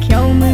敲门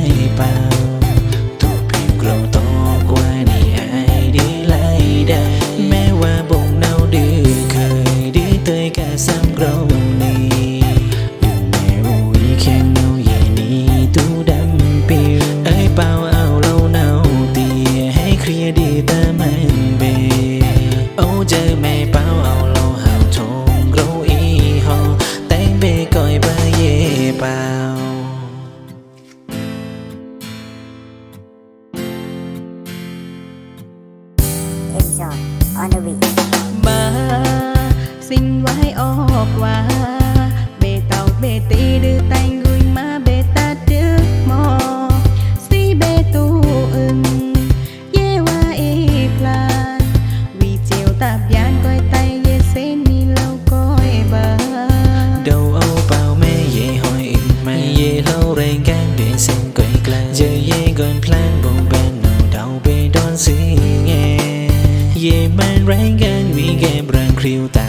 ลียร์ดีแต่มันเบโอ้เจอแม่เปล่าเอาเล่าหาวทงเกราอีหอแต่งเบก่อยบาเย่เปล่า Enjoy on the week. มาสิ่งไว้ออกว่าเบเต่าเบตีดื้อแต่ง จะยิ่งก่อนแพลนบอกบนเอาเดาไปดอนสีเงยเย่มันแรงกันมีเกมรังคริวต